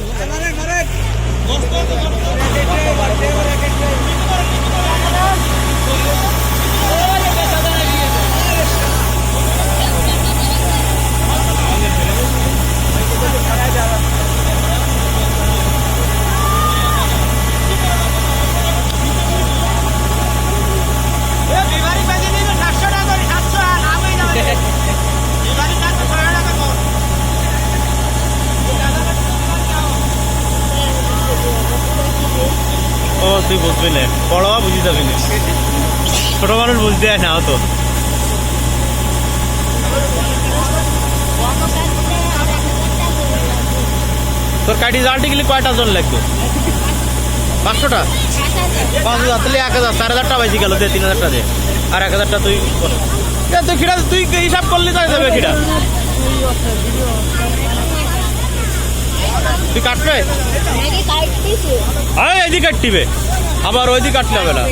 ও তুই বুঝবি না। বড় বুঝি যাবি না। ছোট মানুষ বুঝতে হয় না তো। তোর কাটি জালটি গেলে কয়টা জন লাগবে? পাঁচশোটা? পাঁচ হাজার তাহলে এক হাজার চার হাজারটা বেশি গেল দে তিন হাজারটা দে। আর এক হাজারটা তুই তুই খিটা তুই হিসাব করলি তাই যাবে খিটা তুই কাটবে? আরে এদিকে কাটতিবে আবার ওইদিকে কাটতে হবে না।